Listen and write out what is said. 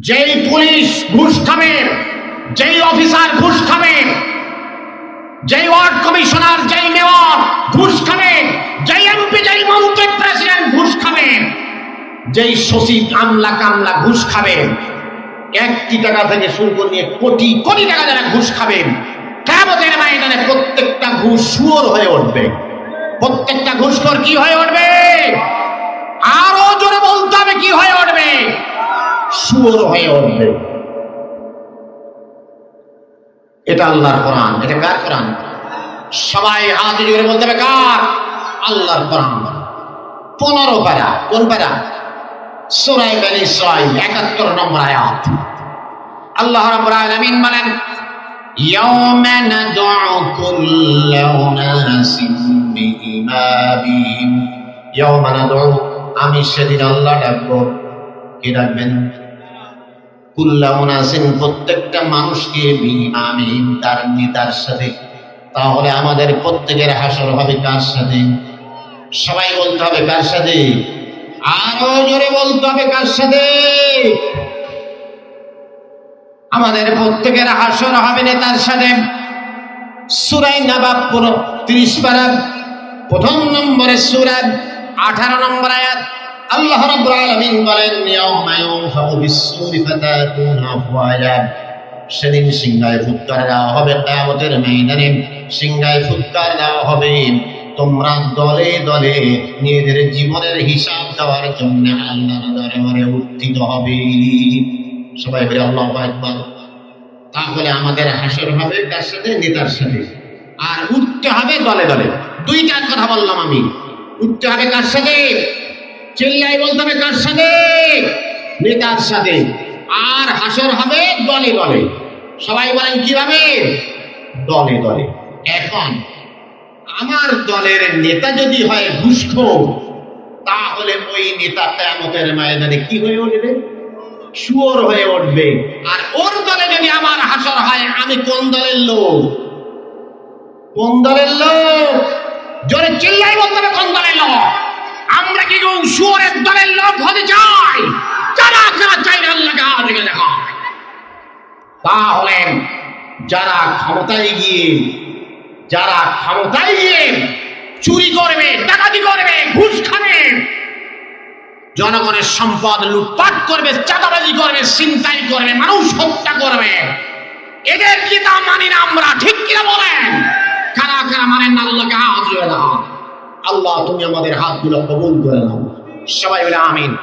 যেই পুলিশ ঘুষ খাবে, যেই অফিসার ঘুষ খাবে, যেই ওয়ার্ড কমিশনার, যেই মেয়র ঘুষ খাবে, যেই এমপি, যেই মন্ত্রী প্রেসিডেন্ট ঘুষ খাবে, যেই সচিব আমলা কামলা ঘুষ খাবে, একটি টাকা থেকে শুরু করে নিয়ে কোটি কোটি টাকা যারা ঘুষ খাবেন কেমতের ময়দানে প্রত্যেকটা ঘুষ সুর হয়ে উঠবে। প্রত্যেকটা ঘুষখোর কি হয়ে উঠবে? আরও জোরে বলতে হবে কি হয়ে উঠবে সুর হয়ে উঠবে এটা আল্লাহর কোরআন এটা কার কোরআন সবাই হাত জোরে বলতে হবে কার আল্লাহর কোরআন পনেরো পারা কোন পারা সুরাই বেনি ছয় একাত্তর নম্বর আয়াত আল্লাহ রাব্বুল আলামিন বলেন يوم ندعو كل أناس بإمامهم يوم ندعو আমি সেদিন আল্লাহ ডাকবো কে ডাকবেন প্রত্যেকটা মানুষকে আমি তার নেতার সাথে। তাহলে আমাদের প্রত্যেকের হাসর হবে কার সাথে? সবাই বলতে হবে কার সাথে? আরও জোরে বলতে হবে কার সাথে? আমাদের প্রত্যেকের হাসর হবে নেতার সাথে। সুরাই নবাব ত্রিশ পারা, প্রথম নম্বরে সুরাত আঠারো নম্বর আয়াত। আল্লাহ রাব্বুল আলামিন বলেন, ইয়াউমা ইউনফাখু বিস-সূরি ফাতাকুনা সেদিন সিংহায় ফুৎকার দেওয়া হবে কিয়ামতের ময়দানে। সিংহায় ফুৎকার দেওয়া হবে। তোমরা দলে দলে নিজেদের জীবনের হিসাব দেওয়ার জন্য আল্লাহর দরবারে উত্থিত হবে। সবাই বলে, আল্লাহু আকবার। তাহলে আমাদের হাসর হবে কার সাথে? নেতার সাথে। আর উঠতে হবে দলে দলে। দুইটার কথা বললাম আমি। উঠতে হবে কার সাথে? চিল্লাই বলতে হবে কার সাথে? নেতার সাথে। আর হাসর হবে দলে দলে। সবাই বলেন কীভাবে? দলে দলে। এখন আমার দলের নেতা যদি হয় ঘুষখোর তাহলে ওই নেতা কেয়ামতের ময়দানে কি হয়ে উঠবে? শুয়োর হয়ে উঠবে। আর ওর দলে যদি আমার হাসর হয়, আমি কোন দলের লোক? কোন দলের লোক? জোরে চিল্লাই বলতে হবে কোন দলের লোক? কেউ শুয়োরের দলের লোক হতে চাই যারা যারা চাই আল্লাহকে রেখে দেখা তাহলে যারা ক্ষমতায় গিয়ে, যারা ক্ষমতায় গিয়ে চুরি করবে, ডাকাতি করবে, ঘুষ খাবে, জনগণের সম্পদ লুটপাট করবে, চাঁদাবাজি করবে চিন্তাই করবে, মানুষ হত্যা করবে। এদের কি তা মানি না আমরা? ঠিক কিনা বলেন? কারা কারা মানেন না আল্লাহকে হাত আল্লাহ তুমি আমাদের হাতগুলো কবুল করে নাও। সবাই বলে আমিন।